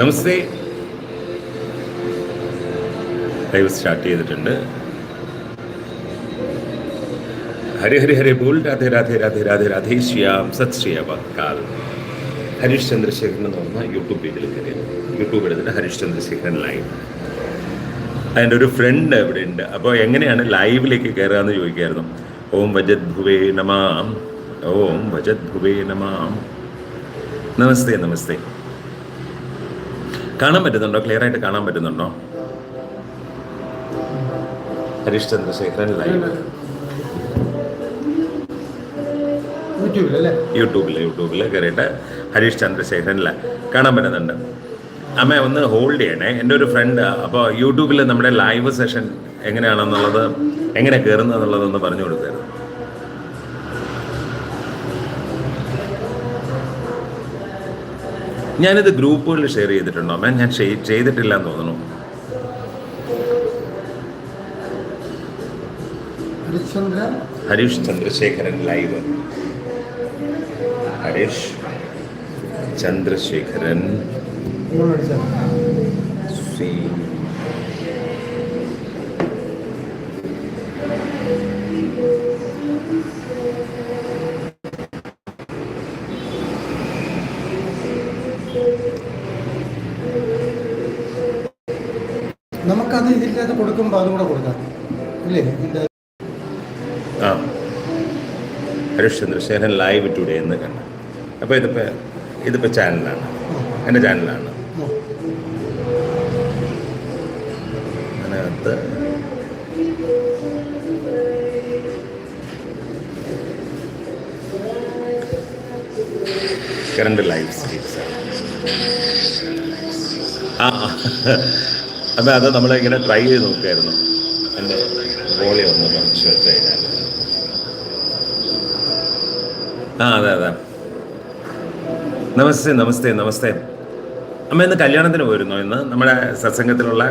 നമസ്തേ. Live start ചെയ്തിട്ടുണ്ട്. ഹരി ഹരി ഹരി ബോൾ. രാധേ രാധേ രാധേ രാധേ രാധേ ശ്യാം സത് ശ്രീയാൽ ഹരീഷ് ചന്ദ്രശേഖരൻ എന്ന് പറഞ്ഞ യൂട്യൂബ് പേജിൽ കയറി. യൂട്യൂബ് എടുത്തിട്ട് ഹരീഷ് ചന്ദ്രശേഖരൻ ലൈവ് അതിന്റെ ഒരു ഫ്രണ്ട് ഇവിടെ ഉണ്ട്. അപ്പോൾ എങ്ങനെയാണ് ലൈവിലേക്ക് കയറുക എന്ന് ചോദിക്കായിരുന്നു. ഓം വജത് ഭുവേ നമാം. ഓം വജത് ഭുവേ നമാം. നമസ്തേ നമസ്തേ. കാണാൻ പറ്റുന്നുണ്ടോ? ക്ലിയർ ആയിട്ട് കാണാൻ പറ്റുന്നുണ്ടോ? ഹരീഷ് ചന്ദ്രശേഖരൻ ലൈവ് യൂട്യൂബിൽ യൂട്യൂബിൽ യൂട്യൂബിൽ യൂട്യൂബിൽ കയറിയിട്ട് ഹരീഷ് ചന്ദ്രശേഖരനിൽ കാണാൻ പറ്റുന്നുണ്ട്. അമ്മ ഒന്ന് ഹോൾഡ് ചെയ്യണേ. എന്റെ ഒരു ഫ്രണ്ട് അപ്പോൾ യൂട്യൂബിൽ നമ്മുടെ ലൈവ് സെഷൻ എങ്ങനെയാണെന്നുള്ളത് എങ്ങനെ കയറുന്നത് എന്നുള്ളതൊന്ന് പറഞ്ഞു കൊടുക്കായിരുന്നു ഞാനിത് ഗ്രൂപ്പുകളിൽ ഷെയർ ചെയ്തിട്ടുണ്ടോ? മാം ഞാൻ ചെയ്തിട്ടില്ല എന്ന് തോന്നുന്നു. ഹരീഷ് ചന്ദ്രശേഖരൻ ലൈവ്. ഹരീഷ് ചന്ദ്രശേഖരൻ ഇങ്ങോട്ട് നമുക്കത് ഇതിന്റെ കൊടുക്കുമ്പോൾ അതും കൂടെ കൊടുക്കാം. ഇല്ലേ? ഇതിന്റെ ആ. ഹരീഷ് ചന്ദ്രശേഖരൻ ലൈവ് ടുഡേ എന്ന് കണ്ട. അപ്പോൾ ഇതിപ്പോൾ ഇതിപ്പോൾ ചാനലാണ് എന്റെ ചാനലാണ് അതിനകത്ത് കറണ്ട് ലൈവ് സ്ട്രീംസ് ആ. അപ്പം അത് നമ്മളിങ്ങനെ ട്രൈ ചെയ്ത് നോക്കുകയായിരുന്നു എന്റെ വോളിയം ഒന്ന് കുറച്ച് വെച്ച് കഴിഞ്ഞാൽ ആ അതെ അതെ. നമസ്തേ നമസ്തേ നമസ്തേ. അമ്മ ഇന്ന് കല്യാണത്തിന് പോയിരുന്നു. ഇന്ന് നമ്മുടെ സത്സംഗത്തിലുള്ള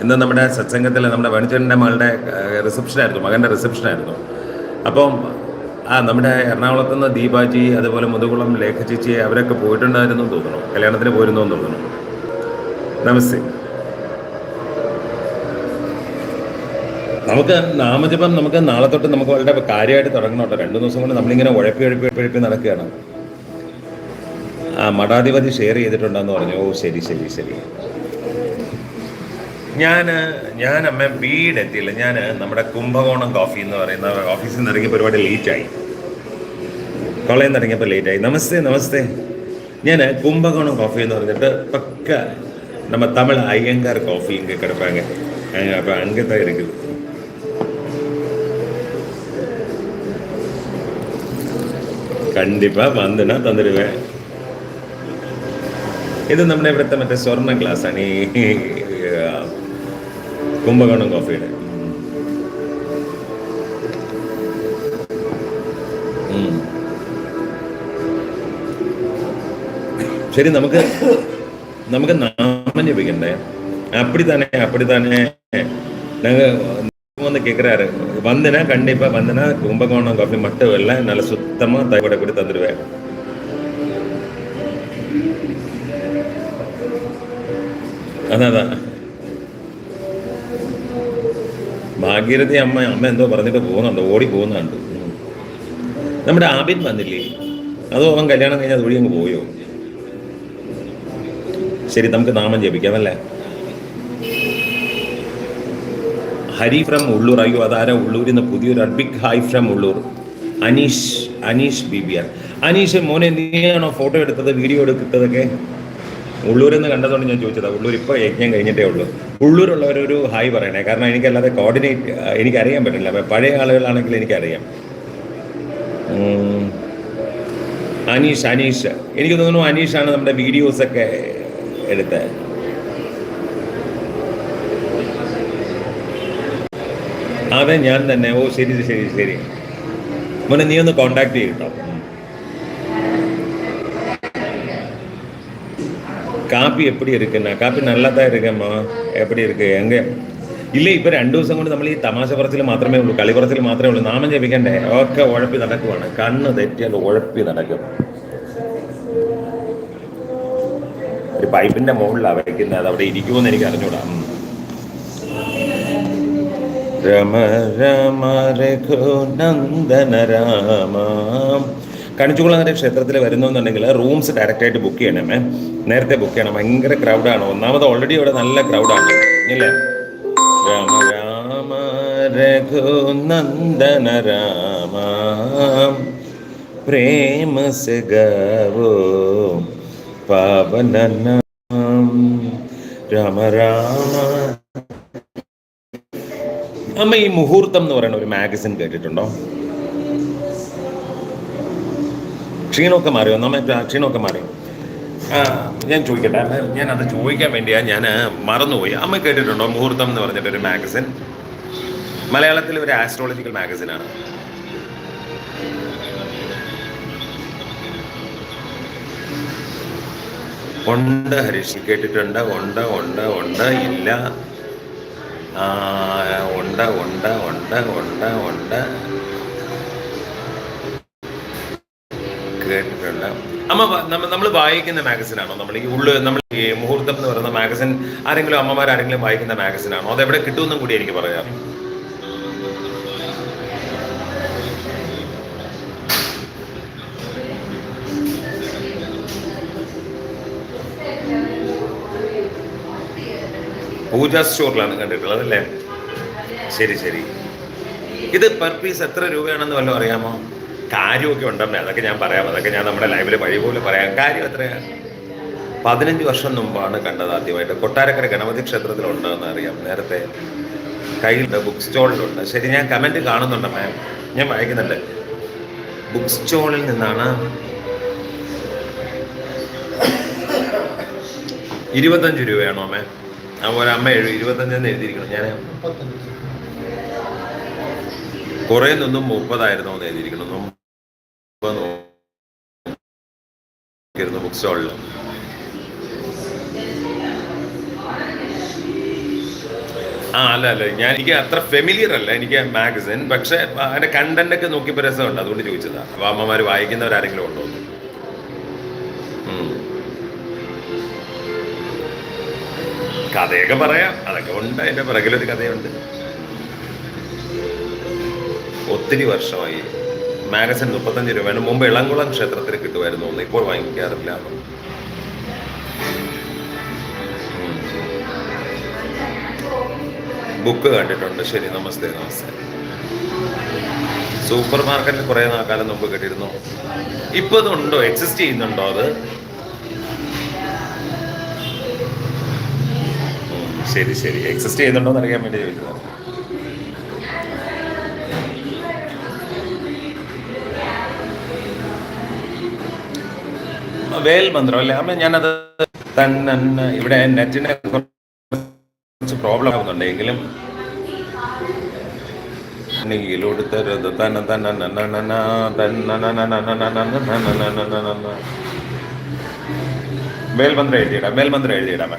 ഇന്ന് നമ്മുടെ സത്സംഗത്തിൽ നമ്മുടെ വണിച്ചേട്ടന്റെ മകളുടെ റിസപ്ഷനായിരുന്നു മകന്റെ റിസപ്ഷനായിരുന്നു അപ്പം ആ നമ്മുടെ എറണാകുളത്ത് നിന്ന് ദീപാജി അതുപോലെ മുതുകുളം ലേഖ ചേച്ചി അവരൊക്കെ പോയിട്ടുണ്ടായിരുന്നു തോന്നുന്നു. കല്യാണത്തിന് പോയിരുന്നു തോന്നുന്നു. നമസ്തേ. നമുക്ക് നാമജപം നമുക്ക് നാളെ തൊട്ട് നമുക്ക് വളരെ കാര്യമായിട്ട് തുടങ്ങണം കേട്ടോ രണ്ടു ദിവസം കൊണ്ട് നമ്മളിങ്ങനെ ഉഴപ്പി ഉഴപ്പി ഉഴപ്പി നടക്കുകയാണ് ആ മഠാധിപതി ഷെയർ ചെയ്തിട്ടുണ്ടെന്ന് പറഞ്ഞു ഓ ശരി ശരി ശരി ഞാൻ ഞാൻ അമ്മ വീടെത്തിയില്ല ഞാൻ നമ്മുടെ കുംഭകോണം കോഫി എന്ന് പറയുന്ന ഓഫീസിൽ നിന്ന് ഇറങ്ങിയപ്പോൾ ഒരുപാട് ലേറ്റായി കോളേജിൽ നിന്ന് ഇറങ്ങിയപ്പോൾ ലേറ്റായി നമസ്തേ നമസ്തേ ഞാൻ കുംഭകോണം കോഫി എന്ന് പറഞ്ഞിട്ട് പക്ക நம்ம தமிழ் ஐயங்கார் காஃபி இங்கே கிடப்பாங்க அப்போ அங்கே தான் இருக்குது കണ്ടിപ്പാ വന്നിനാ തന്നിടുവേ ഇത് നമ്മുടെ ഇവിടുത്തെ മറ്റേ സ്വർണ്ണ ഗ്ലാസ് ആണ് ഈ ആ, കുംഭകോണം കോഫിയുടെ ഉം. ശരി നമുക്ക് നമുക്ക് നാമം ജപിക്കണ്ടേ அப்படி தானே அப்படி தானே நாங்க வந்து கேட்குறாரு வந்தனா கண்டிப்பா வந்தனா கும்பகோணம் காஃபி மட்டும் இல்லை நல்ல சுத்தமா தயவோட கூட தந்துடுவேன் അതാ അതാ ഭാഗീരഥി അമ്മ അമ്മ എന്തോ പറഞ്ഞിട്ട് പോകുന്നുണ്ട് ഓടി പോകുന്നുണ്ട് ഉം. നമ്മുടെ ആബിൻ വന്നില്ലേ അതോ അവൻ കല്യാണം കഴിഞ്ഞാൽ അതുവഴി അങ്ങ് പോയോ ശരി നമുക്ക് നാമം ജപിക്കാം അല്ലേ ഹരി ഫ്രം ഉള്ളൂർ. അയ്യോ അതാരാ ഉള്ളൂരിൽ നിന്ന് പുതിയൊരു big hi from Ulloor. Aneesh Aneesh B B R Aneesh മോനെ നീയാണോ ഫോട്ടോ എടുത്തത് വീഡിയോ എടുത്തതൊക്കെ? ഉള്ളൂരെന്ന് കണ്ടതുകൊണ്ട് ഞാൻ ചോദിച്ചതാണ് ഉള്ളൂർ ഇപ്പോൾ യജ്ഞം കഴിഞ്ഞിട്ടേ ഉള്ളൂ. ഉള്ളൂരുള്ളവരൊരു ഹായ് പറയണേ. കാരണം എനിക്കല്ലാതെ കോർഡിനേറ്റ് എനിക്കറിയാൻ പറ്റില്ല. പഴയ ആളുകളാണെങ്കിൽ എനിക്കറിയാം. അനീഷ് അനീഷ്. എനിക്ക് തോന്നുന്നു അനീഷാണ് നമ്മുടെ വീഡിയോസൊക്കെ എടുത്തത്. അതെ ഞാൻ തന്നെ ഓ ശരി ശരി ശരി മോനെ നീ ഒന്ന് കോണ്ടാക്ട് ചെയ്യട്ടോ காப்பி எப்படி இருக்குண்ணா காப்பி நல்லா தான் இருக்கேம்மா எப்படி இருக்கு எங்க ഇല്ല ഇപ്പൊ രണ്ടു ദിവസം കൊണ്ട് നമ്മൾ ഈ തമാശ പറച്ചിൽ മാത്രമേ ഉള്ളൂ കളി പറച്ചിൽ മാത്രമേ ഉള്ളൂ നാമം ജപിക്കണ്ടേ ഒക്കെ ഉഴപ്പി നടക്കുവാണ് കണ്ണ് തെറ്റിയാൽ ഉഴപ്പി നടക്കും ഒരു പൈപ്പിന്റെ മുകളിലാണ് വയ്ക്കുന്നത് അത് അവിടെ ഇരിക്കുമെന്ന് എനിക്ക് അറിഞ്ഞൂടാ ഉം. രമ രമ രഘുനന്ദന രാമ. കണിച്ചുകുളങ്ങര ക്ഷേത്രത്തിൽ വരുന്നുണ്ടെങ്കിൽ റൂംസ് ഡയറക്റ്റ് ആയിട്ട് ബുക്ക് ചെയ്യണമേ. നേരത്തെ ബുക്ക് ചെയ്യണം. ഭയങ്കര ക്രൗഡാണ് ഒന്നാമത് ഓൾറെഡി ഇവിടെ നല്ല ക്രൗഡാണ് ഇല്ലേ? രാമ രാമ രഘുനന്ദന രാമ. പ്രേമ സെ ഗവോ പാവന രാമ രാമ അമ്മ ഈ മുഹൂർത്തം എന്ന് പറയുന്ന ഒരു മാഗസിൻ കേട്ടിട്ടുണ്ടോ? ക്ഷീണമൊക്കെ മാറിയോ? നമ്മ ക്ഷീണമൊക്കെ മാറിയോ? ഞാൻ ചോദിക്കട്ടെ. ഞാൻ അത് ചോദിക്കാൻ വേണ്ടിയാ ഞാൻ മറന്നുപോയി. അമ്മ കേട്ടിട്ടുണ്ടോ മുഹൂർത്തം എന്ന് പറഞ്ഞിട്ടൊരു മാഗസിൻ മലയാളത്തിൽ ഒരു ആസ്ട്രോളജിക്കൽ മാഗസിനാണ് ഉണ്ട് ഹരീഷ്. കേട്ടിട്ടുണ്ട്. ഉണ്ട് ഉണ്ട് ഉണ്ട്. ഇല്ല. ഉണ്ട് ഉണ്ട് ഉണ്ട് ഉണ്ട് ഉണ്ട്. കേട്ടിട്ടുണ്ട് അമ്മ നമ്മൾ വായിക്കുന്ന മാഗസിനാണോ നമ്മൾ ഈ ഉള്ളു നമ്മൾ ഈ മുഹൂർത്തം എന്ന് പറയുന്ന മാഗസിൻ ആരെങ്കിലും അമ്മമാർ ആരെങ്കിലും വായിക്കുന്ന മാഗസിനാണോ അതെവിടെ കിട്ടുമെന്നും കൂടി എനിക്ക് പറയാം. പൂജ സ്റ്റോറിലാണ് കണ്ടിട്ടുള്ളത് അല്ലേ? ശരി ശരി. ഇത് പെർ പീസ് എത്ര രൂപയാണെന്ന് വല്ലതും അറിയാമോ? കാര്യമൊക്കെ ഉണ്ടെന്നേ. അതൊക്കെ ഞാൻ പറയാം. അതൊക്കെ ഞാൻ നമ്മുടെ ലൈവിൽ വഴി പോലെ പറയാം. കാര്യം എത്രയാ? പതിനഞ്ച് വർഷം മുമ്പാണ് കണ്ടത് ആദ്യമായിട്ട്. കൊട്ടാരക്കര ഗണപതി ക്ഷേത്രത്തിലുണ്ടെന്ന് അറിയാം. നേരത്തെ കയ്യിലുണ്ട് ബുക്ക് സ്റ്റോളിലുണ്ട് ശരി ഞാൻ കമന്റ് കാണുന്നുണ്ട് മാം ഞാൻ വായിക്കുന്നുണ്ട്. ബുക്ക് സ്റ്റോളിൽ നിന്നാണ് ഇരുപത്തഞ്ച് രൂപയാണോ മാം അതുപോലെ അമ്മ എഴുതി ഇരുപത്തഞ്ചെന്ന് എഴുതിയിരിക്കണം. ഞാൻ കുറേ നിന്നും മുപ്പതായിരുന്നു എന്ന് എഴുതിയിരിക്കണം ബുക്ക് ആ അല്ല അല്ല. ഞാൻ എനിക്ക് അത്ര ഫെമിലിയർ അല്ല. എനിക്ക് മാഗസിൻ പക്ഷെ അതിന്റെ കണ്ടന്റ് ഒക്കെ നോക്കിയപ്പോൾ രസമുണ്ട്. അതുകൊണ്ട് ചോദിച്ചതാ. അമ്മമാർ വായിക്കുന്നവരാരെങ്കിലും ഉണ്ടോ കഥയൊക്കെ പറയാം. അതൊക്കെ ഉണ്ട്. അതിന്റെ പിറകിലൊരു കഥയുണ്ട്. ഒത്തിരി വർഷമായി മാഗസിൻ മുപ്പത്തഞ്ച് രൂപയാണ് മുമ്പ് ഇളംകുളം ക്ഷേത്രത്തിൽ കിട്ടുമായിരുന്നു ഒന്ന് ഇപ്പോൾ വാങ്ങിക്കാറില്ല. ബുക്ക് കണ്ടിട്ടുണ്ട്. ശരി നമസ്തേ നമസ്തേ. സൂപ്പർ മാർക്കറ്റിൽ കുറേ കാലം മുമ്പ് കിട്ടിയിരുന്നു. ഇപ്പൊ ഇതുണ്ടോ? എക്സിസ്റ്റ് ചെയ്യുന്നുണ്ടോ അത്? ശരി ശരി. എക്സിസ്റ്റ് ചെയ്യുന്നുണ്ടോ എന്ന് അറിയാൻ വേണ്ടി ചോദിച്ചതാണ്. വേൽ മന്ത്രം അല്ലേ അമ്മ ഞാനത് തന്നെ ഇവിടെ നെറ്റിനെ കുറച്ച് പ്രോബ്ലം ആകുന്നുണ്ട് എങ്കിലും എഴുതിയിടാം.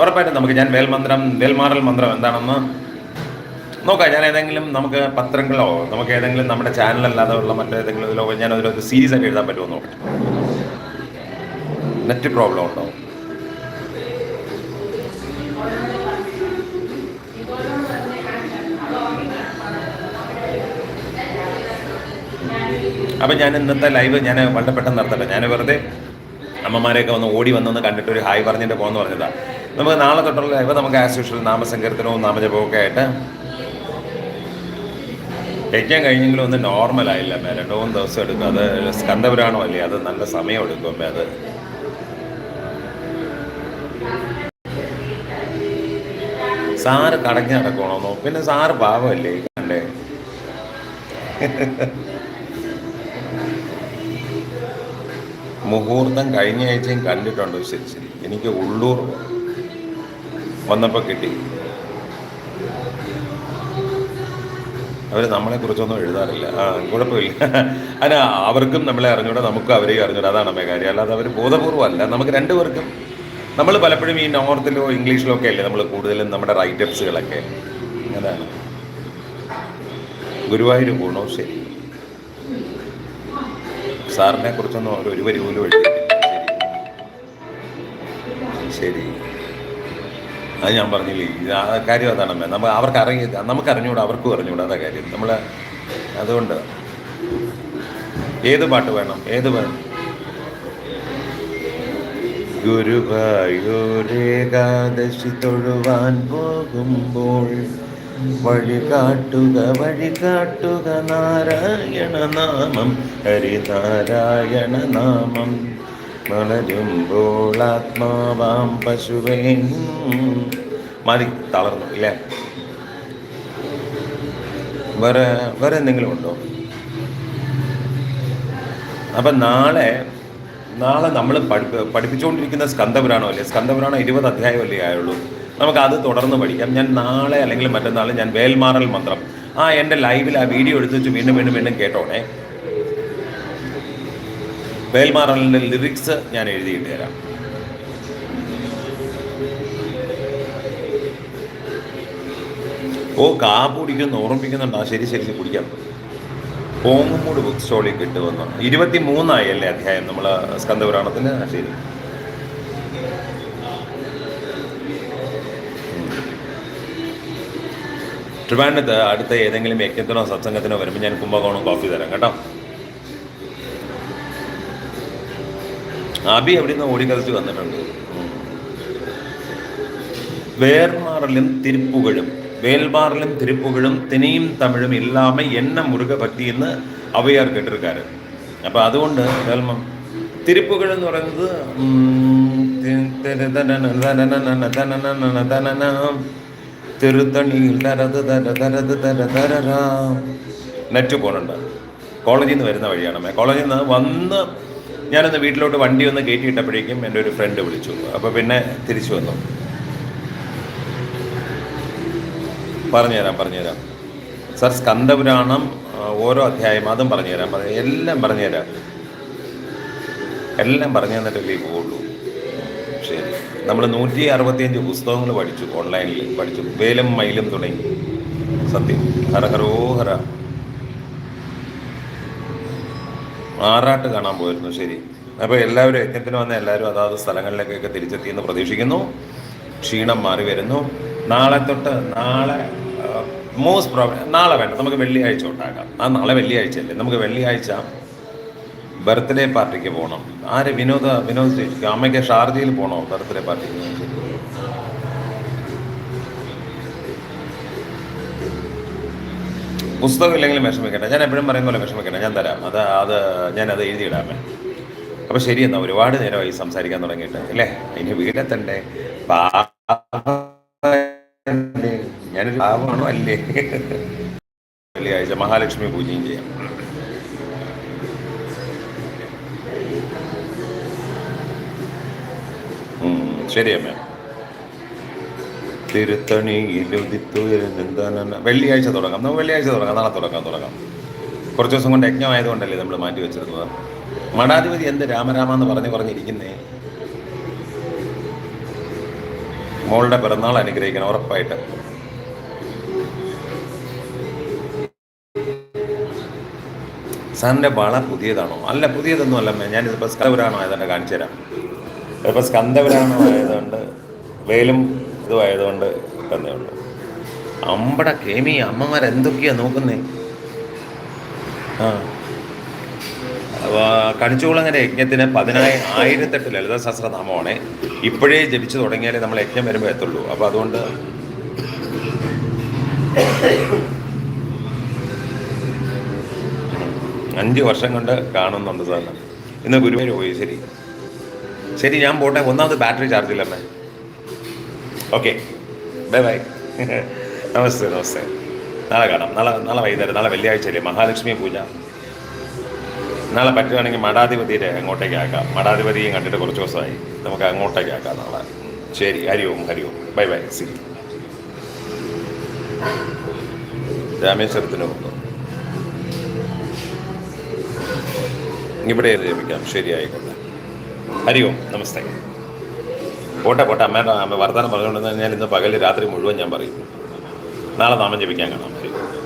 ഉറപ്പായിട്ടും നമുക്ക് ഞാൻ വേൽമന്ത്രം വേൽമാറൽ മന്ത്രം എന്താണെന്ന് നോക്കാം ഞാൻ ഏതെങ്കിലും നമുക്ക് പത്രങ്ങളോ നമുക്ക് ഏതെങ്കിലും നമ്മുടെ ചാനൽ അല്ലാതെ ഉള്ള മറ്റേതെങ്കിലും ഇതിലോ ഞാൻ അതിലൊരു സീരീസ് ആയിട്ട് എഴുതാൻ പറ്റുമോ നോക്കട്ടെ നെറ്റ് പ്രോബ്ലം ഉണ്ടോ? അപ്പം ഞാൻ ഇന്നത്തെ ലൈവ് ഞാൻ വളരെ പെട്ടെന്ന് നടത്തട്ടെ. ഞാൻ വെറുതെ അമ്മമാരെയൊക്കെ വന്ന് ഓടി വന്നൊന്ന് കണ്ടിട്ട് ഒരു ഹായ് പറഞ്ഞിട്ട് പോകുന്നു പറഞ്ഞതാ. നമുക്ക് നാളെ തൊട്ടുള്ള ലൈവ് നമുക്ക് ആസ് യൂഷ്വൽ നാമസങ്കീർത്തനവും നാമജപവും ഒക്കെ ആയിട്ട് കഴിക്കാൻ കഴിഞ്ഞെങ്കിലും ഒന്ന് നോർമൽ ആയില്ല. അമ്മേ രണ്ടു മൂന്ന് ദിവസം എടുക്കും. അത് സ്കന്ധപുരാണം അല്ലേ? അത് നല്ല സമയം എടുക്കും അമ്മേ അത്. സാറ് കടഞ്ഞ് നടക്കണമെന്നോ പിന്നെ സാറ് പാവമല്ലേ കണ്ടേ? മുഹൂർത്തം കഴിഞ്ഞ ആഴ്ചയും കണ്ടിട്ടുണ്ട് ശരി ശരി എനിക്ക് ഉള്ളൂർ വന്നപ്പോൾ കിട്ടി. അവർ നമ്മളെ കുറിച്ചൊന്നും എഴുതാറില്ല. ആ കുഴപ്പമില്ല. അതിന് അവർക്കും നമ്മളെ അറിഞ്ഞൂടാ നമുക്കും അവരെയും അറിഞ്ഞൂടാ. അതാണ് നമ്മുടെ കാര്യം. അല്ലാതെ അവർ ബോധപൂർവം അല്ല നമുക്ക് രണ്ടുപേർക്കും നമ്മൾ പലപ്പോഴും ഈ നോർത്തിലോ ഇംഗ്ലീഷിലോ ഒക്കെ അല്ലേ നമ്മൾ കൂടുതലും നമ്മുടെ റൈറ്റപ്സുകളൊക്കെ അതാണ്. ഗുരുവായൂർ ഗുണോ ശരി. സാറിനെ കുറിച്ചൊന്നും ഒരു വരി പോലും ശരി. ശരി. അത് ഞാൻ പറഞ്ഞില്ലേ? ആ കാര്യം അതാണ് നമ്മൾ അവർക്ക് അറിയ നമുക്ക് അറിഞ്ഞുകൂടാ അവർക്കും അറിഞ്ഞുകൂടാ അതാ കാര്യം. നമ്മൾ അതുകൊണ്ട് ഏത് പാട്ട് വേണം? ഏത് വേണം ഗുരുവായൂരേകാദശി തൊഴുവാൻ പോകുമ്പോൾ വഴി കാട്ടുക വഴി കാട്ടുക നാരായണ നാമം ഹരിനാരായണ നാമം വളരുമ്പോൾ ആത്മാവാം പശുവേ. മതി തളർന്നു ഇല്ലേ? വേറെ വേറെ എന്തെങ്കിലും ഉണ്ടോ? അപ്പം നാളെ നാളെ നമ്മൾ പഠിപ്പി പഠിപ്പിച്ചുകൊണ്ടിരിക്കുന്ന സ്കന്ധപുരാണം അല്ലേ? സ്കന്ധപുരാണം ഇരുപത് അധ്യായം അല്ലേ ആയുള്ളൂ. നമുക്ക് അത് തുടർന്ന് പഠിക്കാം. ഞാൻ നാളെ അല്ലെങ്കിൽ മറ്റന്നാൾ ഞാൻ വേൽമാറൽ മന്ത്രം. ആ എന്റെ ലൈവിൽ ആ വീഡിയോ എടുത്ത് വെച്ച് വീണ്ടും വീണ്ടും വീണ്ടും കേട്ടോണേ. വേൽമാറലിന്റെ ലിറിക്സ് ഞാൻ എഴുതിയിട്ട് തരാം ഓ കാ കുടിക്കുന്നു ഓർമ്മിക്കുന്നുണ്ട് ആ ശരി ശരി കുടിക്കാം. പോങ്ങുമൂട് ബുക്ക് സ്റ്റോളിൽ കിട്ടുമെന്ന് ഇരുപത്തി മൂന്നായി അല്ലേ അധ്യായം നമ്മൾ സ്കന്ധപുരാണത്തിന്? ശരി. ട്രിവാൻഡത്ത് അടുത്ത ഏതെങ്കിലും യജ്ഞത്തിനോ സത്സംഗത്തിനോ വരുമ്പോൾ ഞാൻ കുംഭകോണം കോഫി തരാം കേട്ടോ. അബി അവിടെ നിന്ന് ഓടിക്കളിച്ച് വന്നിട്ടുണ്ട്. വേർമാറലും തിരുപ്പുകളും വേൽമാറലും തിരുപ്പുകളും തിനയും തമിഴും ഇല്ലാമ എണ്ണ മുരുക ഭക്തിയെന്ന് അവയാർ കേട്ടിരിക്കാറ് അപ്പൊ അതുകൊണ്ട് വേൽമ തിരുപ്പുകൾ എന്ന് പറയുന്നത്. നെറ്റ് പോണുണ്ട് കോളേജിൽ നിന്ന് വരുന്ന വഴിയാണ് കോളേജിൽ നിന്ന് വന്ന് ഞാനൊന്ന് വീട്ടിലോട്ട് വണ്ടി ഒന്ന് കയറ്റിയിട്ടപ്പോഴേക്കും എന്റെ ഒരു ഫ്രണ്ട് വിളിച്ചു. അപ്പോൾ പിന്നെ തിരിച്ചു വന്നു. പറഞ്ഞുതരാം പറഞ്ഞുതരാം. സർ സ്കന്ദപുരാണം ഓരോ അധ്യായം അതും പറഞ്ഞുതരാം. പറഞ്ഞു എല്ലാം പറഞ്ഞുതരാം. എല്ലാം പറഞ്ഞു തന്നിട്ടല്ലേ പോവുള്ളൂ. ശരി. നമ്മൾ നൂറ്റി അറുപത്തിയഞ്ച് പുസ്തകങ്ങൾ പഠിച്ചു ഓൺലൈനിൽ പഠിച്ചു. വേലും മയിലും തുടങ്ങി. സത്യം. ഹര ഹരോ. ആറാട്ട് കാണാൻ പോയിരുന്നു ശരി. അപ്പോൾ എല്ലാവരും യജ്ഞത്തിന് വന്ന എല്ലാവരും അതാത് സ്ഥലങ്ങളിലേക്കൊക്കെ തിരിച്ചെത്തിയെന്ന് പ്രതീക്ഷിക്കുന്നു. ക്ഷീണം മാറി വരുന്നു. നാളെ തൊട്ട് നാളെ മോസ്റ്റ് പ്രോബ്ലം നാളെ വേണ്ട നമുക്ക് വെള്ളിയാഴ്ച ഉണ്ടാക്കാം. ആ നാളെ വെള്ളിയാഴ്ച അല്ലേ? നമുക്ക് വെള്ളിയാഴ്ച ബർത്ത്ഡേ പാർട്ടിക്ക് പോകണം ആര്? വിനോദ വിനോദ് അമ്മയ്ക്ക് ഷാർജയിൽ പോകണോ ബർത്ത്ഡേ പാർട്ടിക്ക്? പുസ്തകം ഇല്ലെങ്കിലും വിഷമിക്കട്ടെ ഞാൻ എപ്പോഴും പറയുന്ന പോലെ വിഷമിക്കട്ടെ ഞാൻ തരാം. അത് അത് ഞാനത് എഴുതിയിടാമേ. അപ്പോൾ ശരി എന്നാൽ ഒരുപാട് നേരമായി സംസാരിക്കാൻ തുടങ്ങിയിട്ട് അല്ലേ? ഇനി വീടെത്തണ്ടേ? ഞാനൊരു പാവമാണോ അല്ലേ? വെള്ളിയാഴ്ച മഹാലക്ഷ്മി പൂജയും ചെയ്യാം. ശരി അമ്മ. തിരുത്തണിയിലുദിത്തുയരുന്നെന്താണെന്ന് വെള്ളിയാഴ്ച തുടങ്ങാം. നമുക്ക് വെള്ളിയാഴ്ച തുടങ്ങാം. നാളെ തുടങ്ങാം തുടങ്ങാം. കുറച്ച് ദിവസം കൊണ്ട് യജ്ഞമായതുകൊണ്ടല്ലേ നമ്മൾ മാറ്റി വെച്ചിരുന്നത്? മഠാധിപതി എന്ത് രാമരാമ എന്ന് പറഞ്ഞു പറഞ്ഞിരിക്കുന്നേ? മോളുടെ പിറന്നാൾ അനുഗ്രഹിക്കണം ഉറപ്പായിട്ട്. സാറിന്റെ വള പുതിയതാണോ? അല്ല പുതിയതൊന്നും അല്ല ഞാനിതിപ്പോൾ സ്കന്ധപുരാണം ആയതുകൊണ്ട് കാണിച്ചു തരാം ഇപ്പോൾ സ്കന്ധപുരാണം ആയതുകൊണ്ട് വേലും കിട്ടുന്നേ ഉള്ളൂ അമ്പട കേമി അമ്മമാർ എന്തൊക്കെയാ നോക്കുന്നേ? ആ. കണിച്ചുകുളങ്ങര യജ്ഞത്തിന് പതിനായി ആയിരത്തെട്ട് ലളിത സഹസ്രനാമമാണ് ഇപ്പോഴേ ജപിച്ചു തുടങ്ങിയാലേ നമ്മൾ യജ്ഞം വരുമ്പോൾ എത്തുള്ളൂ. അപ്പോൾ അതുകൊണ്ട് അഞ്ച് വർഷം കൊണ്ട് കാണുന്നുണ്ട് സാറിന്. ഇന്ന് ഗുരുവായൂർ പോയി ശരി. ശരി ഞാൻ പോട്ടെ. ഒന്നാമത് ബാറ്ററി ചാർജ് ഇല്ലമ്മേ. ഓക്കെ. Bye bye. നമസ്തേ നമസ്തേ. നാളെ കാണാം. നാളെ നാളെ വൈകുന്നേരം നാളെ വെള്ളിയാഴ്ച അല്ലേ മഹാലക്ഷ്മി പൂജ. നാളെ പറ്റുകയാണെങ്കിൽ മഠാധിപതിയുടെ അങ്ങോട്ടേക്ക് ആക്കാം. മഠാധിപതിയും കണ്ടിട്ട് കുറച്ച് ദിവസമായി. നമുക്ക് അങ്ങോട്ടേക്ക് ആക്കാം നാളെ. ശരി. ഹരി ഓം ഹരി ഓം. Bye bye. സി രാമേശ്വരത്തിന് പോകുന്നു ഇവിടെ ജപിക്കാം. ശരി ഹരി ഓം നമസ്തേ. പോട്ടെ പോട്ടെ. അമ്മയുടെ അമ്മ വർത്തമാനം പറഞ്ഞുകൊണ്ടെന്ന് കഴിഞ്ഞാൽ ഇന്ന് പകൽ രാത്രി മുഴുവൻ ഞാൻ പറയും. നാളെ നാമം ജപിക്കാൻ കാണാം. ഓം